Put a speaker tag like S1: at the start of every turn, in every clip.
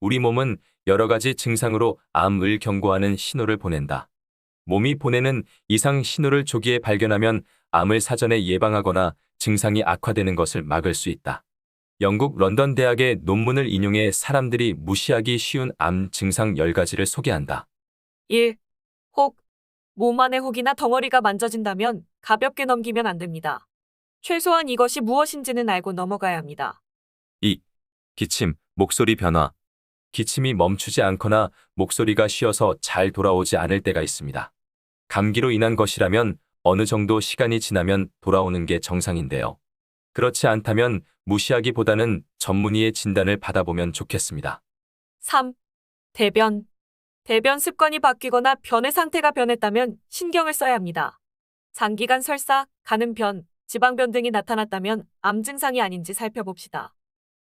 S1: 우리 몸은 여러 가지 증상으로 암을 경고하는 신호를 보낸다. 몸이 보내는 이상 신호를 조기에 발견하면 암을 사전에 예방하거나 증상이 악화되는 것을 막을 수 있다. 영국 런던 대학의 논문을 인용해 사람들이 무시하기 쉬운 암 증상 10가지를 소개한다.
S2: 1. 혹. 몸 안의 혹이나 덩어리가 만져진다면 가볍게 넘기면 안 됩니다. 최소한 이것이 무엇인지는 알고 넘어가야 합니다.
S1: 2. 기침, 목소리 변화. 기침이 멈추지 않거나 목소리가 쉬어서 잘 돌아오지 않을 때가 있습니다. 감기로 인한 것이라면 어느 정도 시간이 지나면 돌아오는 게 정상인데요. 그렇지 않다면 무시하기보다는 전문의의 진단을 받아보면 좋겠습니다.
S2: 3. 대변. 대변 습관이 바뀌거나 변의 상태가 변했다면 신경을 써야 합니다. 장기간 설사, 가는 변, 지방변 등이 나타났다면 암 증상이 아닌지 살펴봅시다.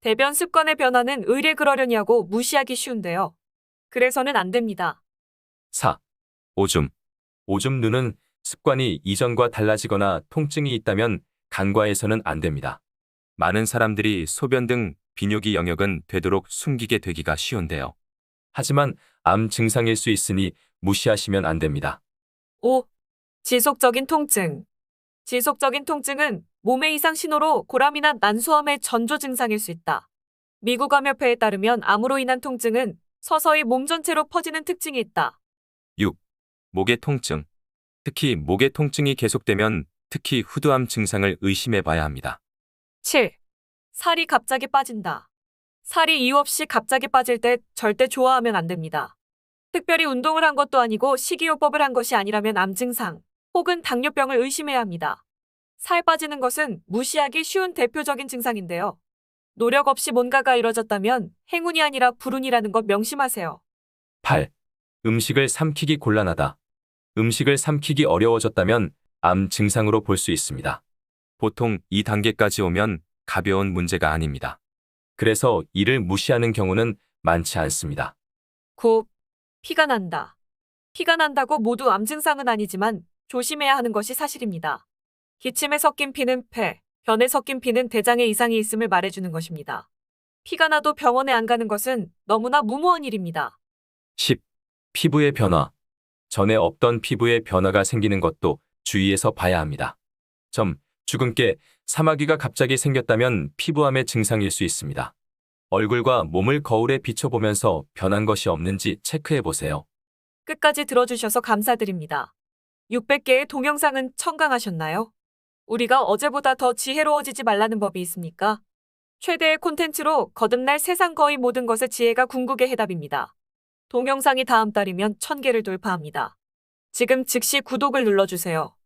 S2: 대변 습관의 변화는 의뢰 그러려니 하고 무시하기 쉬운데요. 그래서는 안 됩니다.
S1: 4. 오줌. 오줌 누는 습관이 이전과 달라지거나 통증이 있다면 간과해서는 안 됩니다. 많은 사람들이 소변 등 비뇨기 영역은 되도록 숨기게 되기가 쉬운데요. 하지만 암 증상일 수 있으니 무시하시면 안 됩니다.
S2: 5. 지속적인 통증. 지속적인 통증은 몸의 이상 신호로 고람이나 난소암의 전조 증상일 수 있다. 미국 암협회에 따르면 암으로 인한 통증은 서서히 몸 전체로 퍼지는 특징이 있다.
S1: 6. 목의 통증. 특히 목의 통증이 계속되면 특히 후두암 증상을 의심해 봐야 합니다.
S2: 7. 살이 갑자기 빠진다. 살이 이유 없이 갑자기 빠질 때 절대 좋아하면 안 됩니다. 특별히 운동을 한 것도 아니고 식이요법을 한 것이 아니라면 암 증상 혹은 당뇨병을 의심해야 합니다. 살 빠지는 것은 무시하기 쉬운 대표적인 증상인데요. 노력 없이 뭔가가 이뤄졌다면 행운이 아니라 불운이라는 것 명심하세요.
S1: 8. 음식을 삼키기 곤란하다. 음식을 삼키기 어려워졌다면 암 증상으로 볼 수 있습니다. 보통 이 단계까지 오면 가벼운 문제가 아닙니다. 그래서 이를 무시하는 경우는 많지 않습니다.
S2: 9. 피가 난다. 피가 난다고 모두 암 증상은 아니지만 조심해야 하는 것이 사실입니다. 기침에 섞인 피는 폐, 변에 섞인 피는 대장에 이상이 있음을 말해주는 것입니다. 피가 나도 병원에 안 가는 것은 너무나 무모한 일입니다.
S1: 10. 피부의 변화. 전에 없던 피부의 변화가 생기는 것도 주의해서 봐야 합니다. 점, 주근깨, 사마귀가 갑자기 생겼다면 피부암의 증상일 수 있습니다. 얼굴과 몸을 거울에 비춰보면서 변한 것이 없는지 체크해 보세요.
S2: 끝까지 들어주셔서 감사드립니다. 600개의 동영상은 청강하셨나요? 우리가 어제보다 더 지혜로워지지 말라는 법이 있습니까? 최대의 콘텐츠로 거듭날 세상 거의 모든 것의 지혜가 궁극의 해답입니다. 동영상이 다음 달이면 1000개를 돌파합니다. 지금 즉시 구독을 눌러주세요.